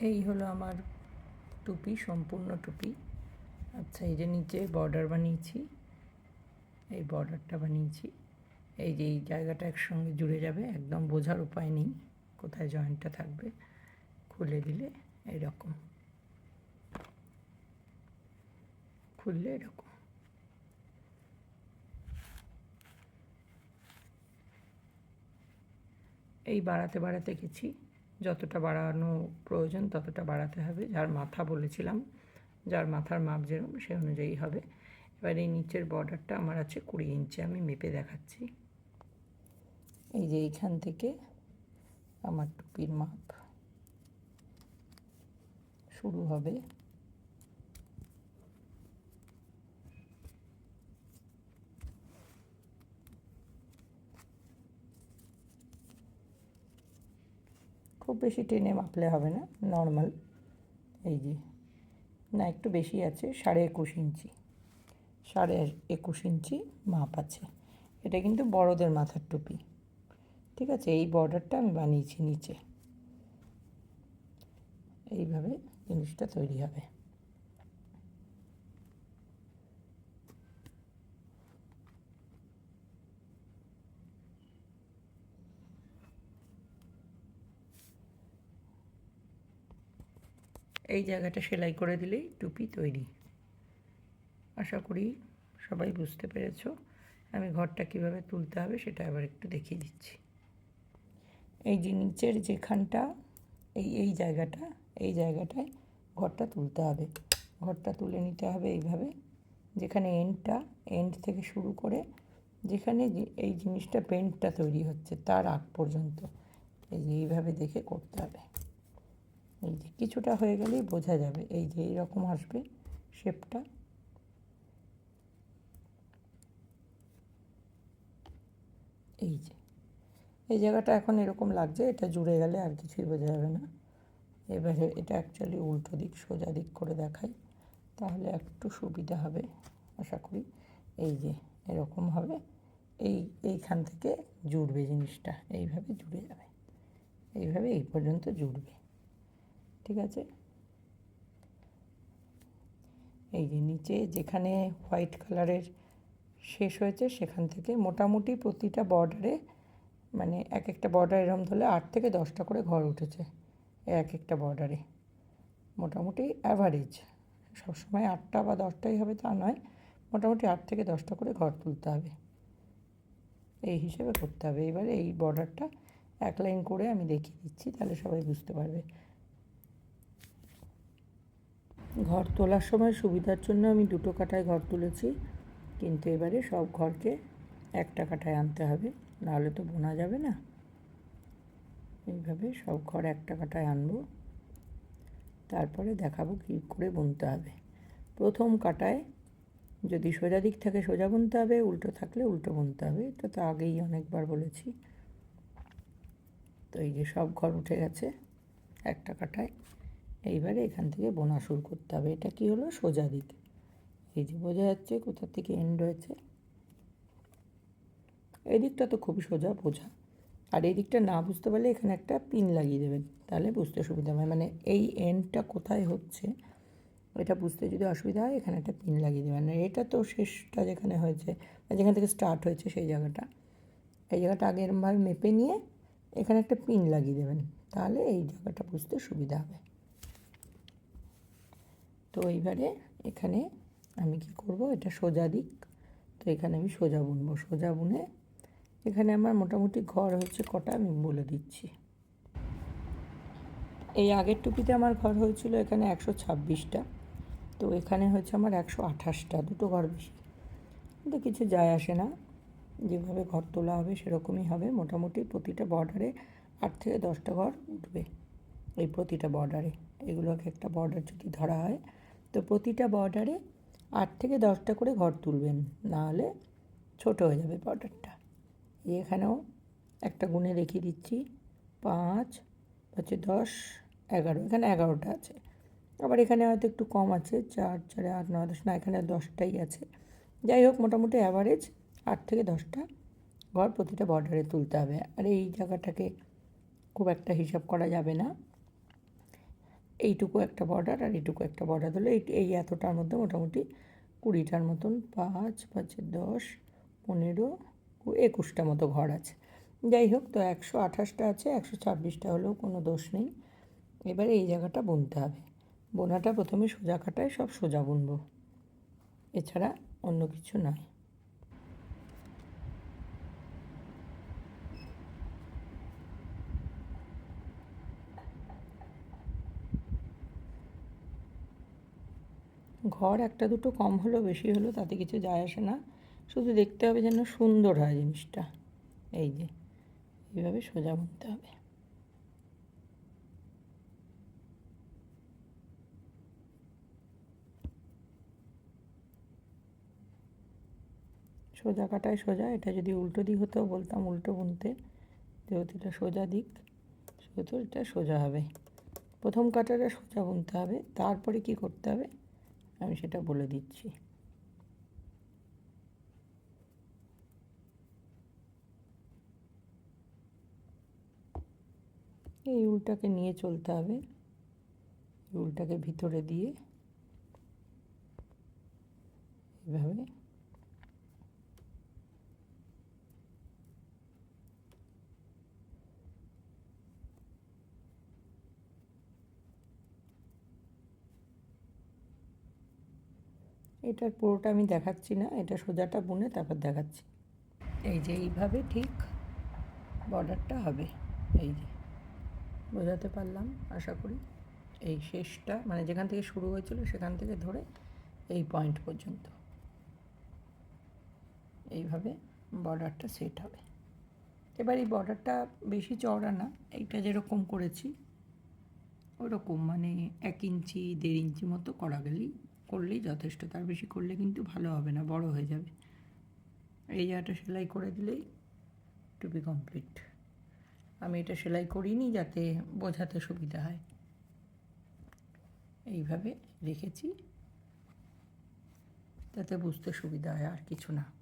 এই হলো আমার টুপি, সম্পূর্ণ টুপি। আচ্ছা এই যে নিচে বর্ডার বানিয়েছি। এই বর্ডারটা বানিয়েছি। এই যে এই জায়গাটা একসঙ্গে জুড়ে যাবে, একদম বোঝার উপায় নেই কোথায় জয়েন্টটা থাকবে। খুলে দিলে এরকম। খুললে এরকম। এই বাড়াতে বাড়াতে গেছি। যতটা বাড়ানো প্রয়োজন ততটা বাড়াতে হবে। যার মাথা বলেছিলাম, যার মাথার মাপ যেরকম সে অনুযায়ী হবে। এবার এই নিচের বর্ডারটা আমার আছে কুড়ি ইঞ্চি, আমি মেপে দেখাচ্ছি। এই যে এইখান থেকে আমার টুপির মাপ। শুরু হবে খুব বেশি টেনে মাপলে হবে না নর্মাল এই যে, না, একটু বেশি আছে, সাড়ে একুশ ইঞ্চি। সাড়ে একুশ ইঞ্চি মাপ আছে। এটা কিন্তু বড়দের মাথার টুপি। ঠিক আছে, এই বর্ডারটা আমি বানিয়েছি নিচে। এইভাবে জিনিসটা তৈরি হবে। এই জায়গাটা সেলাই করে দিলেই টুপি তৈরি। আশা করি সবাই বুঝতে পেরেছ। আমি ঘরটা কীভাবে তুলতে হবে সেটা আবার একটু দেখিয়ে দিচ্ছি। এই যে নিচের যেখানটা, এই এই জায়গাটা, এই জায়গাটায় ঘরটা তুলতে হবে। ঘরটা তুলে নিতে হবে এইভাবে। যেখানে এন্ডটা এন্ড থেকে শুরু করে যেখানে এই জিনিসটা পেন্টটা তৈরি হচ্ছে তার আগ পর্যন্ত। এই যে এইভাবে দেখে করতে হবে। এই যে কিছুটা হয়ে গেলেই বোঝা যাবে, এই যে এইরকম আসবে শেপটা। এই যে, এই জায়গাটা এখন এরকম লাগছে, এটা জুড়ে গেলে আর কিছুই বোঝা যাবে না। এবারে এটা অ্যাকচুয়ালি উল্টো দিক, সোজা দিক করে দেখাই, তাহলে একটু সুবিধা হবে, আশা করি। এই যে এরকম হবে, এই, এইখান থেকে জুড়বে জিনিসটা, এইভাবে জুড়ে যাবে। এইভাবে এই পর্যন্ত জুড়বে। ঠিক আছে? এই যে নিচে যেখানে হোয়াইট কালারের শেষ হয়েছে, সেখান থেকে মোটামুটি প্রতিটা বর্ডারে মানে এক একটা বর্ডার এরম ধরলে আট থেকে দশটা করে ঘর উঠেছে, এক একটা বর্ডারে। মোটামুটি অ্যাভারেজ সবসময় আটটা বা দশটাই হবে তা নয়, মোটামুটি আট থেকে দশটা করে ঘর তুলতে হবে। এই হিসেবে করতে হবে। এবারে এই বর্ডারটা এক লাইন করে আমি দেখিয়ে দিচ্ছি, তাহলে সবাই বুঝতে পারবে। ঘর তোলার সময় সুবিধার জন্য আমি দুটো কাঠায় ঘর তুলেছি। কিন্তু এবারে সব ঘরকে একটা কাঠায় আনতে হবে, নাহলে তো বোনা যাবে না। এইভাবে সব ঘর একটা কাঠায় আনব। তারপরে দেখাবো কী করে বুনতে হবে। প্রথম কাটায় যদি সোজা দিক থাকে সোজা বুনতে হবে, উল্টো থাকলে উল্টো বুনতে হবে। এটা তো আগেই অনেকবার বলেছি। তো এই যে সব ঘর উঠে গেছে, একটা কাটায়। এইবারে এখান থেকে বোনা শুরু করতে হবে। এটা কি হলো? সোজা দিক। এই যে বোঝা যাচ্ছে কোথা থেকে এন্ড হয়েছে। এই দিকটা তো খুবই সোজা বোঝা। আর এই দিকটা না বুঝতে পারলে এখানে একটা পিন লাগিয়ে দেবেন। তাহলে বুঝতে সুবিধা হয় মানে এই এন্ডটা কোথায় হচ্ছে, এটা বুঝতে যদি অসুবিধা হয়, এখানে একটা পিন লাগিয়ে দেবেন। এটা তো শেষটা যেখানে হয়েছে যেখান থেকে স্টার্ট হয়েছে সেই জায়গাটা। এই জায়গাটা আগে এরমভাবে মেপে নিয়ে এখানে একটা পিন লাগিয়ে দেবেন। তাহলে এই জায়গাটা বুঝতে সুবিধা হবে। তো এইবারে এখানে আমি কি করব? এটা সোজা দিক। তো এখানে আমি সোজা বুনবো। সোজা বুনে এখানে আমার মোটামুটি ঘর হচ্ছে কটা আমি বলে দিচ্ছি। এই আগের টুপিতে আমার ঘর হয়েছিল এখানে একশো ছাব্বিশটা। তো এখানে হচ্ছে আমার একশো আঠাশটা, দুটো ঘর বেশি। কিন্তু কিছু যায় আসে না। যেভাবে ঘর তোলা হবে সেরকমই হবে। মোটামুটি প্রতিটা বর্ডারে আট থেকে দশটা ঘর উঠবে। এই প্রতিটা বর্ডারে। এগুলোকে একটা বর্ডার যদি ধরা হয় তো প্রতিটা বর্ডারে আট থেকে দশটা করে ঘর তুলবেন, নাহলে ছোটো হয়ে যাবে বর্ডারটা এখানেও একটা গুণে রেখে দিচ্ছি, পাঁচ, হচ্ছে দশ, এগারো, এখানে এগারোটা আছে। আবার এখানে হয়তো একটু কম আছে, চার, চারে আট, নয়, দশ, না, এখানে দশটাই আছে। যাই হোক, মোটামুটি অ্যাভারেজ আট থেকে দশটা ঘর প্রতিটা বর্ডারে তুলতে হবে। আর এই জায়গাটাকে খুব একটা হিসাব করা যাবে না। এইটুকু একটা বর্ডার আর এইটুকু একটা বর্ডার হলো এই এই এতটার মধ্যে মোটামুটি কুড়িটার মতন পাঁচ, পাঁচে দশ, পনেরো একুশটা মতো ঘর আছে। যাই হোক, তো একশো আঠাশটা আছে, একশো ছাব্বিশটা হলেও কোনো দোষ নেই। এবারে এই জায়গাটা বুনতে হবে। বোনাটা প্রথমে সোজা কাটায় সব সোজা বুনবো। এছাড়া অন্য কিছু নয়। ঘর একটা দুটো কম হলো বেশি হলো তাতে কিছু যায় আসে না। শুধু দেখতে হবে যেন সুন্দর হয় জিনিসটা। এই যে, এইভাবে সোজা বুনতে হবে। সোজা কাটায় সোজা, এটা যদি উল্টো দিক হতো, বলতাম উল্টো বুনতে। যেহেতু এটা সোজা দিক, সেহেতু এটা সোজা হবে। প্রথম কাটারে সোজা বুনতে হবে, তারপরে কি করতে হবে? আমি সেটা বলে দিচ্ছি। এই উলটাকে নিয়ে চলতে হবে। উলটাকে ভিতরে দিয়ে এভাবে এটার পুরোটা আমি দেখাচ্ছি না, এটা সোজাটা বুনে তারপর দেখাচ্ছি। এই যে এইভাবে ঠিক বর্ডারটা হবে, এই যে। বোঝাতে পারলাম, আশা করি। এই শেষটা মানে যেখান থেকে শুরু হয়েছিল সেখান থেকে ধরে এই পয়েন্ট পর্যন্ত। এইভাবে বর্ডারটা সেট হবে। এবার এই বর্ডারটা বেশি চওড়া না, এইটা যেরকম করেছি, ওরকম মানে এক ইঞ্চি, দেড় ইঞ্চি মতো করা গেলেই করলেই যথেষ্ট, তার বেশি করলে কিন্তু ভালো হবে না, বড় হয়ে যাবে। এই জায়গাটা সেলাই করে দিলেই টু বি কমপ্লিট আমি এটা সেলাই করিনি যাতে বোঝাতে সুবিধা হয়। এইভাবে রেখেছি, যাতে বুঝতে সুবিধা হয় আর কিছু না।